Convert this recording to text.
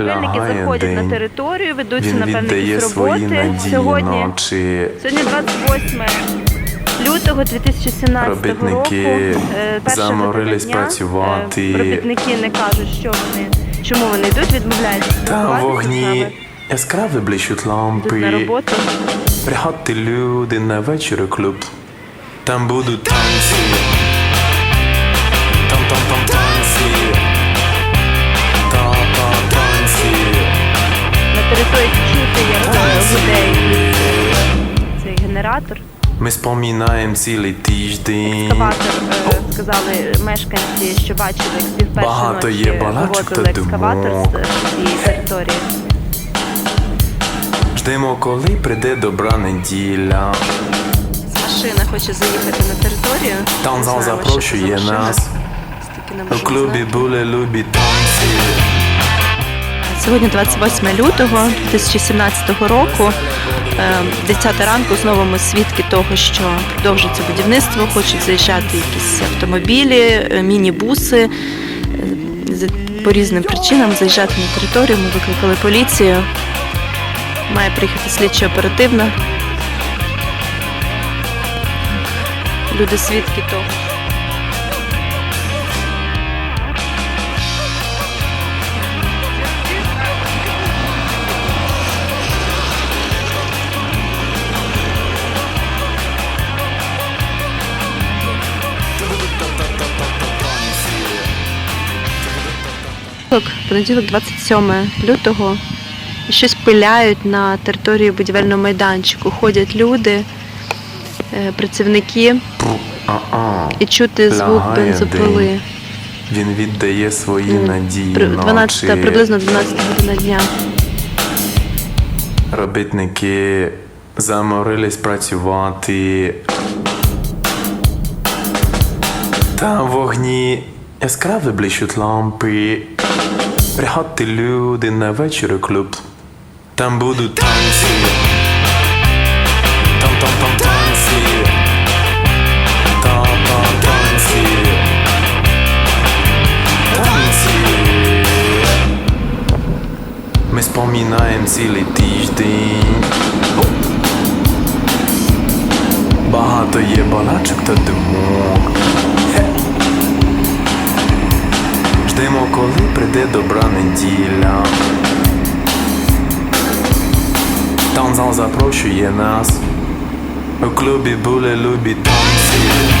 Лягає заходять на територію, ведуться якісь свої роботи. надії Сьогодні ночі. Сьогодні 28 лютого 2017 Робітники року. е, заморились дня. працювати. Е, Робітники не кажуть, що вони, чому вони йдуть, відмовляються. Там працювати, вогні яскраві блищуть на лампи. роботу. Приходьте люди на вечір клуб. Там будуть танці. Там там там танці. Е, цей генератор. Ми споминаємо цілий тиждень. Екскаватор, е, сказали мешканці, що бачили, як першої Багато ночі є балачок вивозили та екскаватор з цієї території. Ждемо, коли прийде добра неділя. Машина хоче заїхати на територію. Там зал знаємо, запрошує що це за машина. нас. Стільки не У клубі знати. були любі танці. Сьогодні 28 лютого 2017 року. Е, 10 ранку знову ми свідки того, що продовжується будівництво, хочуть заїжджати якісь автомобілі, е, міні-буси. Е, По різним причинам заїжджати на територію. Ми викликали поліцію. Має приїхати слідчо оперативно. Люди свідки того. Понеділок, понеділок 27 лютого. І Щось пиляють на території будівельного майданчику. Ходять люди, е, працівники, і чути звук бензопили. Він віддає свої надії 12, ночі. приблизно 12 година дня. Робітники заморились працювати. Там вогні яскраві блищуть лампи. Приходьте люди на вечір клуб. Там будуть танці. Там там там танці. Та-та танці. Танці. Ми споминаємо цілий тиждень. Багато є балачок та думок. Прийде добра неділя. Танзал запрошує нас. У клубі були любі танці.